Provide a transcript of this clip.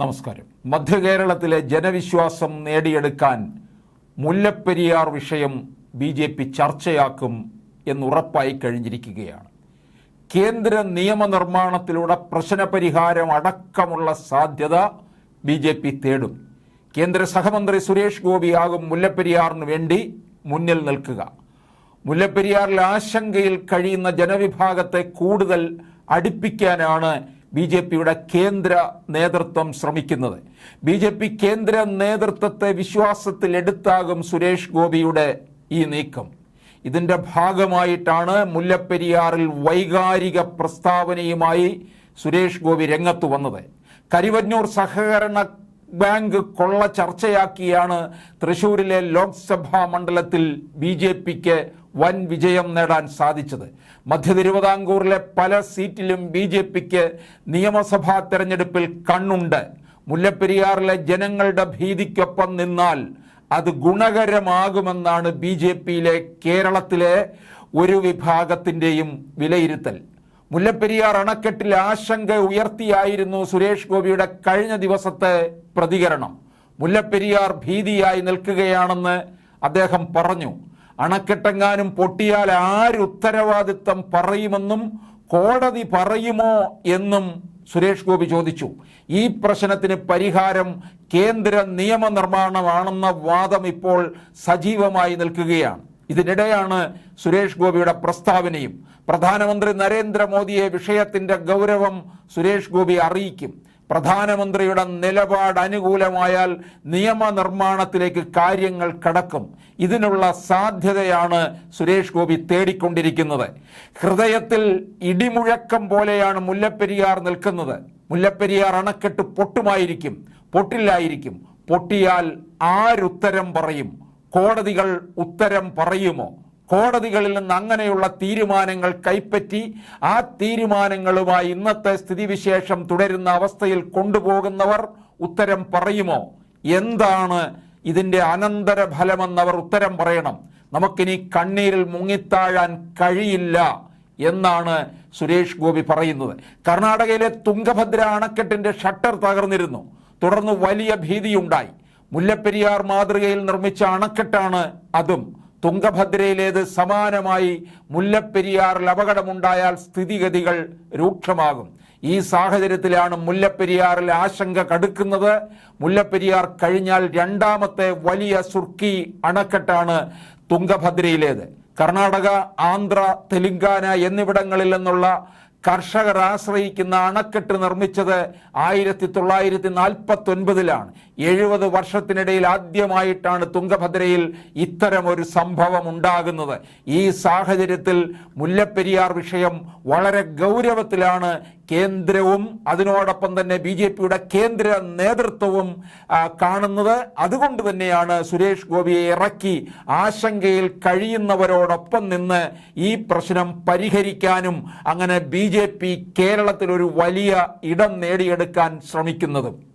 നമസ്കാരം. മധ്യകേരളത്തിലെ ജനവിശ്വാസം നേടിയെടുക്കാൻ മുല്ലപ്പെരിയാർ വിഷയം ബി ജെ പി ചർച്ചയാക്കും എന്നുറപ്പായി കഴിഞ്ഞിരിക്കുകയാണ്. കേന്ദ്ര നിയമനിർമ്മാണത്തിലൂടെ പ്രശ്നപരിഹാരം അടക്കമുള്ള സാധ്യത ബി ജെ പി തേടും. കേന്ദ്ര സഹമന്ത്രി സുരേഷ് ഗോപിയാകും മുല്ലപ്പെരിയാറിന് വേണ്ടി മുന്നിൽ നിൽക്കുക. മുല്ലപ്പെരിയാറിൽ ആശങ്കയിൽ കഴിയുന്ന ജനവിഭാഗത്തെ കൂടുതൽ അടുപ്പിക്കാനാണ് ബി ജെ പിയുടെ കേന്ദ്ര നേതൃത്വം ശ്രമിക്കുന്നത്. ബി ജെ പി കേന്ദ്ര നേതൃത്വത്തെ വിശ്വാസത്തിലെടുത്താകും സുരേഷ് ഗോപിയുടെ ഈ നീക്കം. ഇതിന്റെ ഭാഗമായിട്ടാണ് മുല്ലപ്പെരിയാറിൽ വൈകാരിക പ്രസ്താവനയുമായി സുരേഷ് ഗോപി രംഗത്ത് വന്നത്. കരിവന്നൂർ സഹകരണ ബാങ്ക് കൊള്ള ചർച്ചയാക്കിയാണ് തൃശൂരിലെ ലോക്സഭാ മണ്ഡലത്തിൽ ബി ജെ പിക്ക് വൻ വിജയം നേടാൻ സാധിച്ചത്. മധ്യ തിരുവിതാംകൂറിലെ പല സീറ്റിലും ബി ജെ പിക്ക് നിയമസഭാ തെരഞ്ഞെടുപ്പിൽ കണ്ണുണ്ട്. മുല്ലപ്പെരിയാറിലെ ജനങ്ങളുടെ ഭീതിക്കൊപ്പം നിന്നാൽ അത് ഗുണകരമാകുമെന്നാണ് ബി ജെ പിയിലെ കേരളത്തിലെ ഒരു വിഭാഗത്തിന്റെയും വിലയിരുത്തൽ. മുല്ലപ്പെരിയാർ അണക്കെട്ടിൽ ആശങ്ക ഉയർത്തിയായിരുന്നു സുരേഷ് ഗോപിയുടെ കഴിഞ്ഞ ദിവസത്തെ പ്രതികരണം. മുല്ലപ്പെരിയാർ ഭീതിയായി നിൽക്കുകയാണെന്ന് അദ്ദേഹം പറഞ്ഞു. അണക്കെട്ടെങ്ങാനും പൊട്ടിയാൽ ആര് ഉത്തരവാദിത്തം പറയുമെന്നും കോടതി പറയുമോ എന്നും സുരേഷ് ഗോപി ചോദിച്ചു. ഈ പ്രശ്നത്തിന് പരിഹാരം കേന്ദ്ര നിയമനിർമ്മാണമാണെന്ന വാദം ഇപ്പോൾ സജീവമായി നിൽക്കുകയാണ്. ഇതിനിടെയാണ് സുരേഷ് ഗോപിയുടെ പ്രസ്താവനയും പ്രധാനമന്ത്രി നരേന്ദ്രമോദിയെ വിഷയത്തിന്റെ ഗൗരവം സുരേഷ് ഗോപി അറിയിക്കും. പ്രധാനമന്ത്രിയുടെ നിലപാട് അനുകൂലമായാൽ നിയമനിർമ്മാണത്തിലേക്ക് കാര്യങ്ങൾ കടക്കും. ഇതിനുള്ള സാധ്യതയാണ് സുരേഷ് ഗോപി തേടിക്കൊണ്ടിരിക്കുന്നത്. ഹൃദയത്തിൽ ഇടിമുഴക്കം പോലെയാണ് മുല്ലപ്പെരിയാർ നിൽക്കുന്നത്. മുല്ലപ്പെരിയാർ അണക്കെട്ട് പൊട്ടുമായിരിക്കും. പൊട്ടില്ലായിരിക്കും. പൊട്ടിയാൽ ആരുത്തരം പറയും? കോടതികൾ ഉത്തരം പറയുമോ? കോടതികളിൽ നിന്ന് അങ്ങനെയുള്ള തീരുമാനങ്ങൾ കൈപ്പറ്റി ആ തീരുമാനങ്ങളുമായി ഇന്നത്തെ സ്ഥിതിവിശേഷം തുടരുന്ന അവസ്ഥയിൽ കൊണ്ടുപോകുന്നവർ ഉത്തരം പറയുമോ? എന്താണ് ഇതിന്റെ അനന്തരഫലമെന്നവർ ഉത്തരം പറയണം. നമുക്കിനി കണ്ണീരിൽ മുങ്ങിത്താഴാൻ കഴിയില്ല എന്നാണ് സുരേഷ് ഗോപി പറയുന്നത്. കർണാടകയിലെ തുംഗഭദ്ര അണക്കെട്ടിന്റെ ഷട്ടർ തകർന്നിരുന്നു. തുടർന്ന് വലിയ ഭീതിയുണ്ടായി. മുല്ലപ്പെരിയാർ മാതൃകയിൽ നിർമ്മിച്ച അണക്കെട്ടാണ് അതും. തുംഗഭദ്രയിലേത് സമാനമായി മുല്ലപ്പെരിയാറിൽ അപകടമുണ്ടായാൽ സ്ഥിതിഗതികൾ രൂക്ഷമാകും. ഈ സാഹചര്യത്തിലാണ് മുല്ലപ്പെരിയാറിൽ ആശങ്ക കടുക്കുന്നത്. മുല്ലപ്പെരിയാർ കഴിഞ്ഞാൽ രണ്ടാമത്തെ വലിയ സുർക്കി അണക്കെട്ടാണ് തുങ്കഭദ്രയിലേത് കർണാടക ആന്ധ്ര തെലുങ്കാന എന്നിവിടങ്ങളിൽ നിന്നുള്ള കർഷകർ ആശ്രയിക്കുന്ന അണക്കെട്ട് നിർമ്മിച്ചത് ആയിരത്തി തൊള്ളായിരത്തി നാൽപ്പത്തി ഒൻപതിലാണ് എഴുപത് വർഷത്തിനിടയിൽ ആദ്യമായിട്ടാണ് തുങ്കഭദ്രയിൽ ഇത്തരം ഒരു സംഭവം ഉണ്ടാകുന്നത്. ഈ സാഹചര്യത്തിൽ മുല്ലപ്പെരിയാർ വിഷയം വളരെ ഗൗരവത്തിലാണ് കേന്ദ്രവും അതിനോടൊപ്പം തന്നെ ബി ജെ പിയുടെ കേന്ദ്ര നേതൃത്വവും കാണുന്നത്. അതുകൊണ്ട് തന്നെയാണ് സുരേഷ് ഗോപിയെ ഇറക്കി ആശങ്കയിൽ കഴിയുന്നവരോടൊപ്പം നിന്ന് ഈ പ്രശ്നം പരിഹരിക്കാനും അങ്ങനെ ബി കേരളത്തിൽ ഒരു വലിയ ഇടം നേടിയെടുക്കാൻ ശ്രമിക്കുന്നതും.